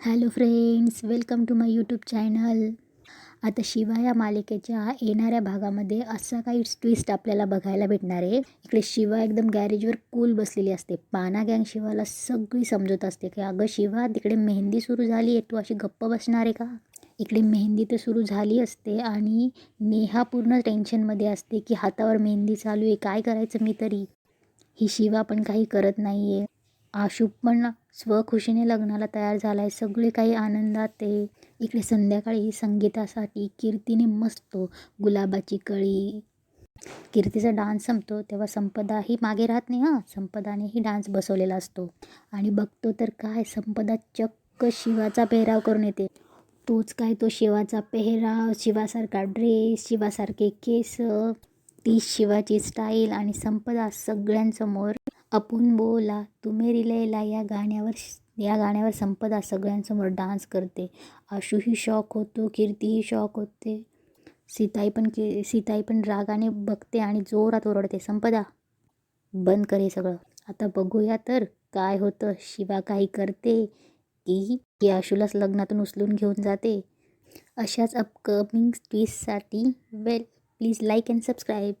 Hello friends welcome to my YouTube channel आता शिवा या मालिकेच्या येणाऱ्या भागामध्ये असा काही ट्विस्ट आपल्याला बघायला भेटणार आहे. इकडे शिवा एकदम गॅरेजवर कूल बसलेली असते. पाना गँग शिवाला सगळी समजत असते की अगं शिवा तिकडे मेहंदी सुरू झाली आहे. तू अशी गप्प बसणार आहे का? इकडे मेहंदी तर सुरू झाली असते आणि नेहा पूर्ण टेन्शनमध्ये असते की हातावर मेहंदी चालू आहे. काय करायचं मी तरी? ही शिवा पण काही करत नाही आहे आशुभ पण स्वखुशीने लग्नाला तयार झाला आहे सगळे काही आनंदात आहे. इकडे संध्याकाळी संगीतासाठी कीर्तीने मस्त गुलाबाची कळी. कीर्तीचा डान्स संपतो तेव्हा संपदाही मागे राहत नाही हां. संपदानेही डान्स बसवलेला असतो. आणि बघतो तर काय संपदा चक्क शिवाचा पेहराव करून येते. तोच काय तो शिवाचा पेहराव शिवासारखा ड्रेस शिवासारखे केस ती शिवाची स्टाईल आणि संपदा सगळ्यांसमोर आपण बोला तू मेरी लैला या गाण्यावर या गाण्यावर संपदा सगळ्यांसमोर डान्स करते. आशूही शॉक होतो कीर्तीही शॉक होते. सीताई पण की सीताई पण रागाने बघते आणि जोरात ओरडते संपदा बंद कर हे सगळं. आता बघूया तर काय होतं शिवा काही करते की की आशूलाच लग्नातून उचलून घेऊन जाते. अशाच upcoming ट्विस्टसाठी well please like and subscribe